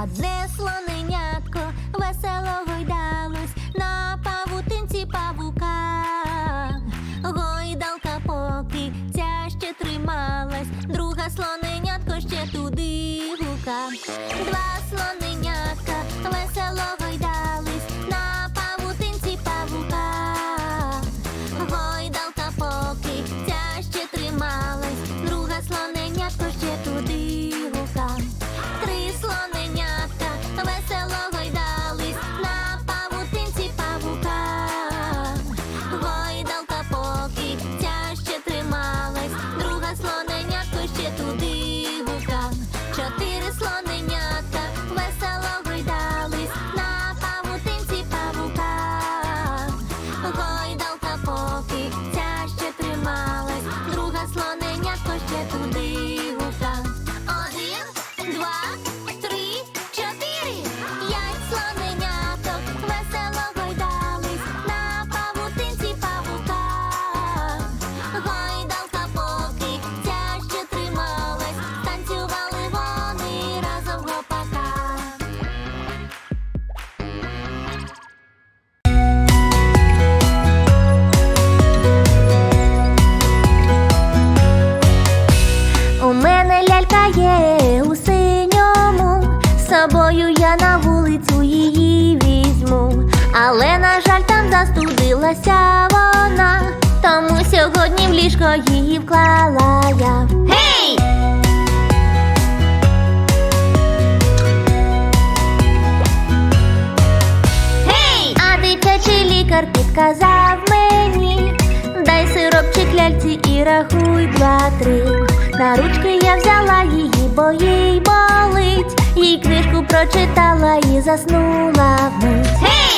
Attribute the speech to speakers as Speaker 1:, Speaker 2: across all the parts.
Speaker 1: Одне слоненятко весело гойдалось на павутинці павука. Гойдалка поки ця ще трималась, друга слоненятко ще туди застудилася вона, тому сьогодні в ліжко її вклала я. Гей! Гей! А дитячий лікар підказав мені, дай сиропчик ляльці і рахуй два-три. На ручки я взяла її, бо їй болить. Їй книжку прочитала і заснула вмить. Гей! Гей!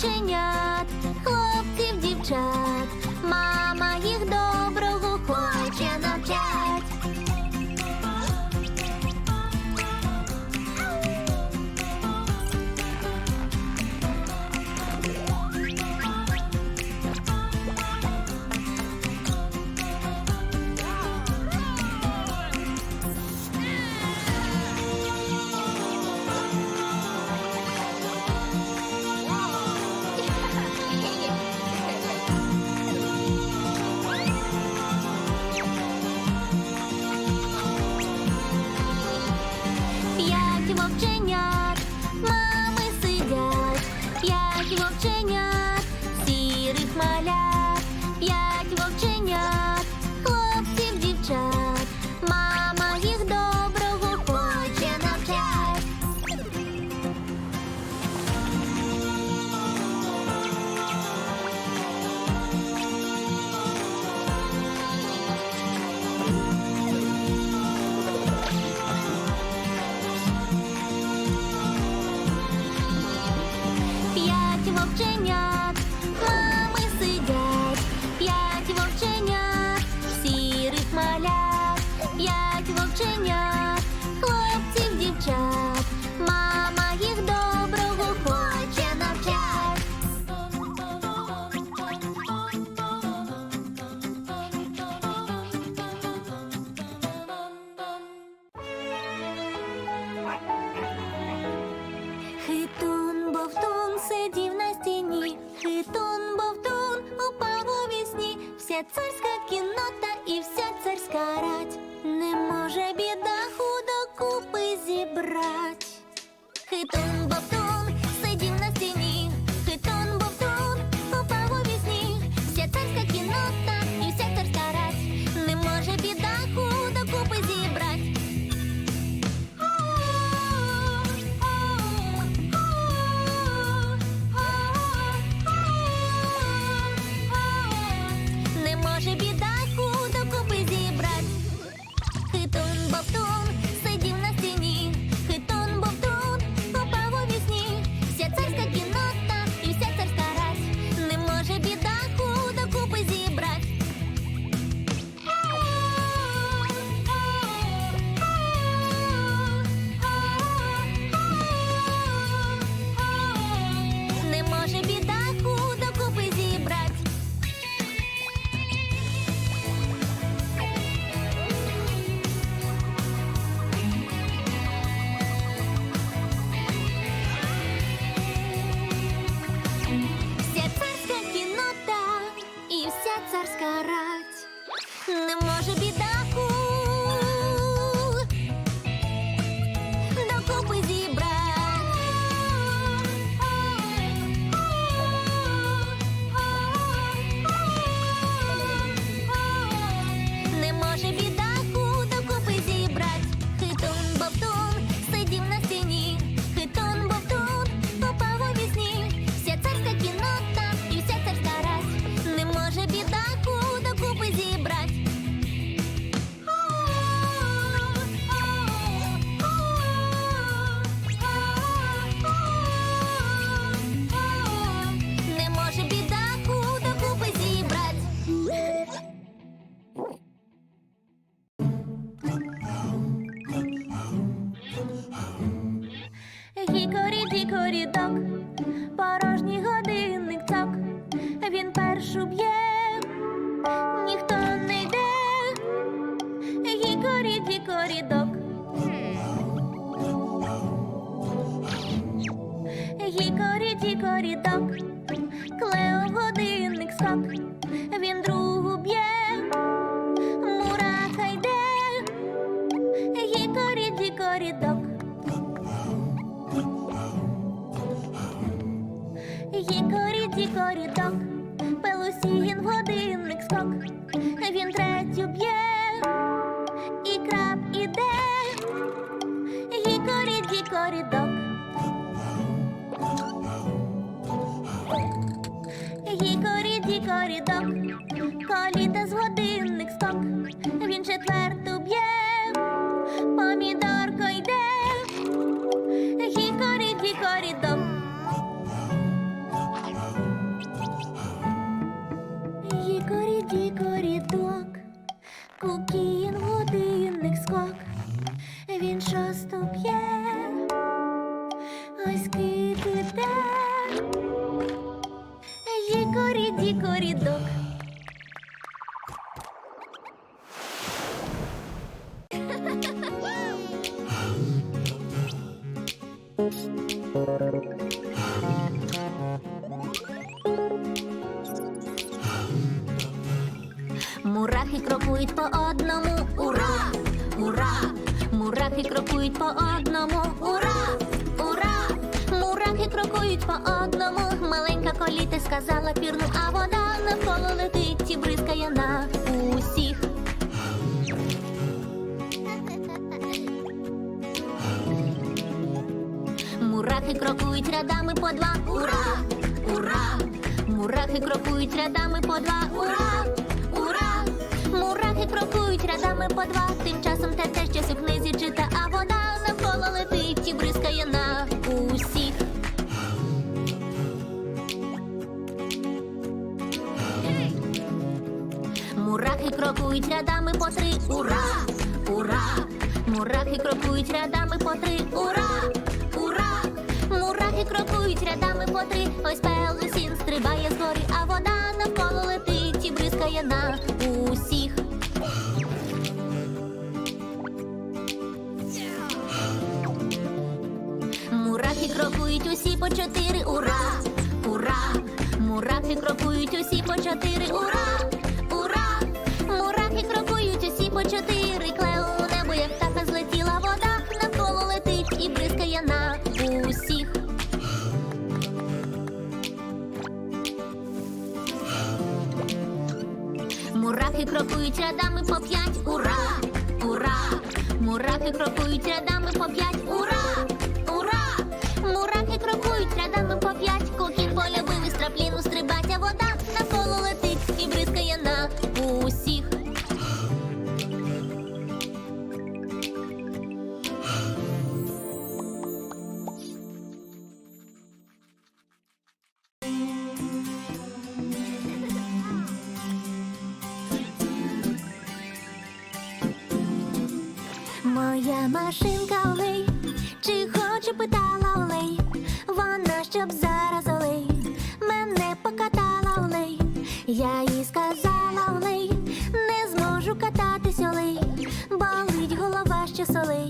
Speaker 1: П'ять вовченят, хлопців, дівчат, Царська кіннота і вся царська рать. Не може біда худо купи зібрать. Хитон 么？谁比 гікорі дікорі док Мурахи крокують рядами по два. Ура! Ура! Мурахи крокують рядами по два. Ура! Ура! Мурахи крокують рядами по два. Тим часом те те щось у книзі чита, а вода навколо летить і бризкає на усіх. Мурахи крокують рядами по три. Ура! Ура! Мурахи крокують рядами по три. Ура! крокують усі по чотири. Ура! Ура! Мурахи крокують усі по чотири. Ура! Ура! Мурахи крокують усі по чотири. Клео у небо, як птаха злетіла вода, навколо летить і бризкає на усіх. Мурахи крокують рядами по п'ять. Ура! Ура! Мурахи крокують рядами по п'ять. машинка Олей, чи хоче питала Олей, вона щоб зараз Олей, мене покатала Олей, я їй сказала Олей, не зможу кататись Олей, болить голова ще солей.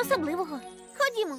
Speaker 1: Особливого. Ходімо.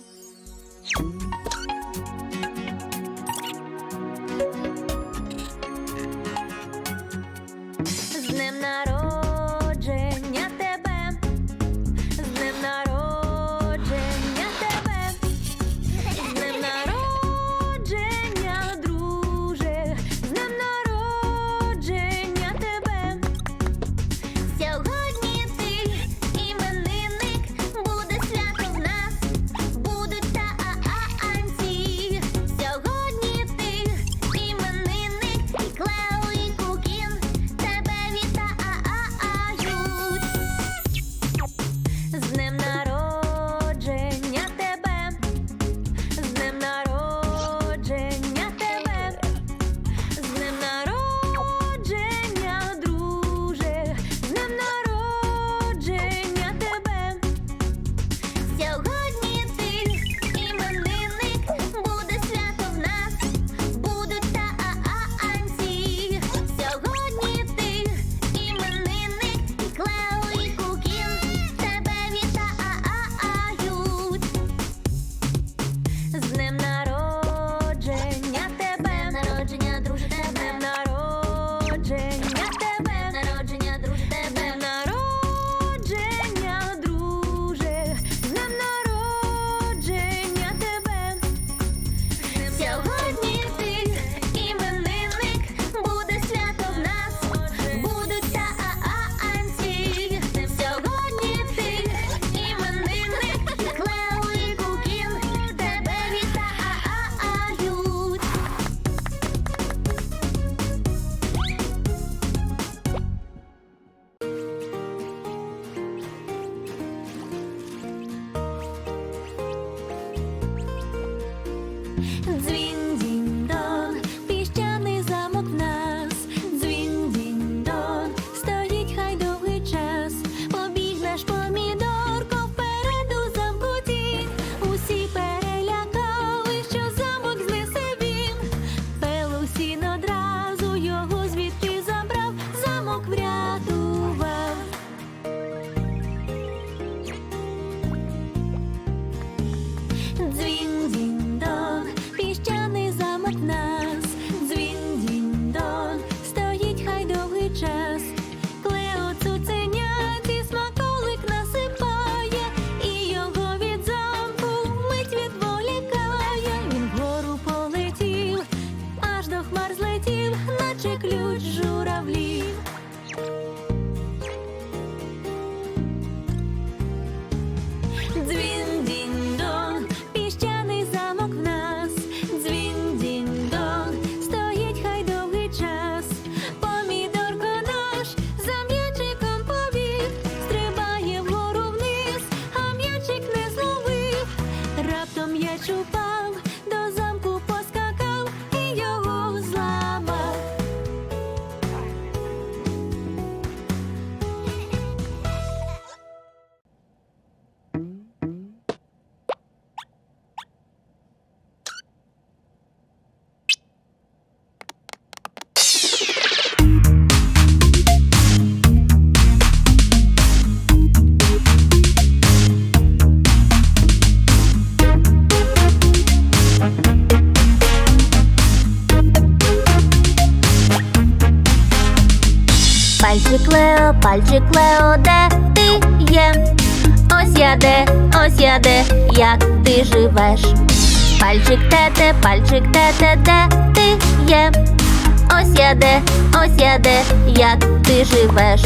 Speaker 1: де, як ти живеш?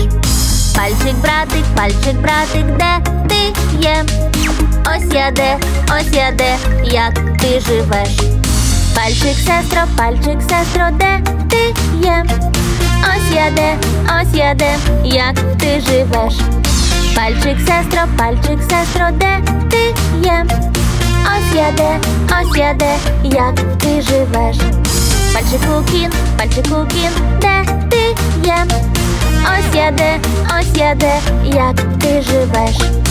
Speaker 1: Пальчик, братик, пальчик, братик, де ти є? Ось я де, ось я де, як ти живеш? Пальчик, сестро, пальчик, сестро, де ти є? Ось я де, ось я де, як ти живеш? Пальчик, сестро, пальчик, сестро, де ти є? Ось я де, ось я де, як ти живеш? Пальчику кін, пальчику кін, де wiem. Osiedy, jak ty żyjesz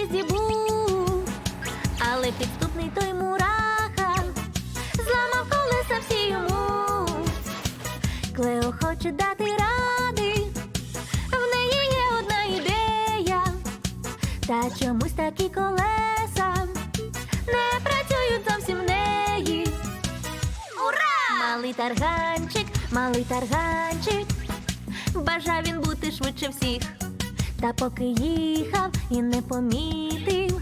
Speaker 1: Але підступний той мураха зламав колеса всі йому. Клео хоче дати ради, в неї є одна ідея, та чомусь такі колеса не працюють зовсім в неї. Ура! Малий тарганчик, малий тарганчик, бажав він бути швидше всіх. Та поки їхав і не помітив,